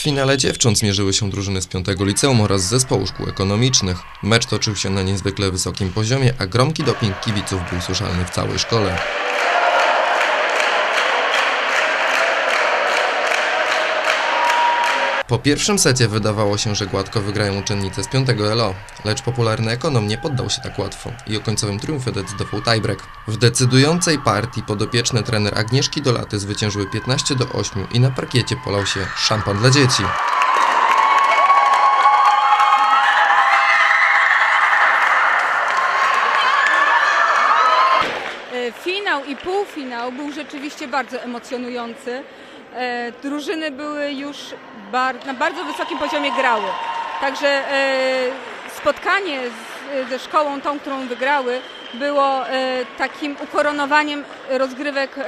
finale dziewcząt zmierzyły się drużyny z 5 liceum oraz zespołu szkół ekonomicznych. Mecz toczył się na niezwykle wysokim poziomie, a gromki doping kibiców był słyszalny w całej szkole. Po pierwszym secie wydawało się, że gładko wygrają uczennice z 5 LO, lecz popularny ekonom nie poddał się tak łatwo i o końcowym triumfie decydował tiebreak. W decydującej partii podopieczne trener Agnieszki Dolaty zwyciężyły 15 do 8 i na parkiecie polał się szampan dla dzieci. E, Finał i półfinał był rzeczywiście bardzo emocjonujący. E, Drużyny były już bar- na bardzo wysokim poziomie grały. Także e, spotkanie z, ze szkołą, tą, którą wygrały, było e, takim ukoronowaniem rozgrywek e,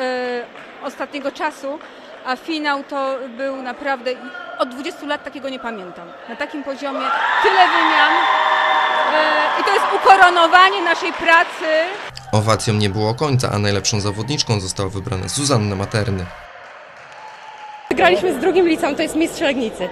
ostatniego czasu, a finał to był naprawdę, od 20 lat takiego nie pamiętam. Na takim poziomie tyle wymian e, i to jest ukoronowanie naszej pracy Owacjom nie było końca, a najlepszą zawodniczką została wybrana Zuzanna Materny. Wygraliśmy z drugim liceum, to jest mistrz Legnicy.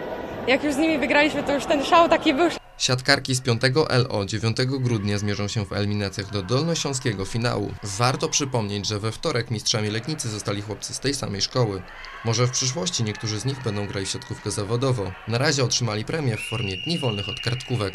Jak już z nimi wygraliśmy, to już ten szał taki był. Siatkarki z 5 LO 9 grudnia zmierzą się w eliminacjach do dolnośląskiego finału. Warto przypomnieć, że we wtorek mistrzami Legnicy zostali chłopcy z tej samej szkoły. Może w przyszłości niektórzy z nich będą grali w siatkówkę zawodową. Na razie otrzymali premię w formie dni wolnych od kartkówek.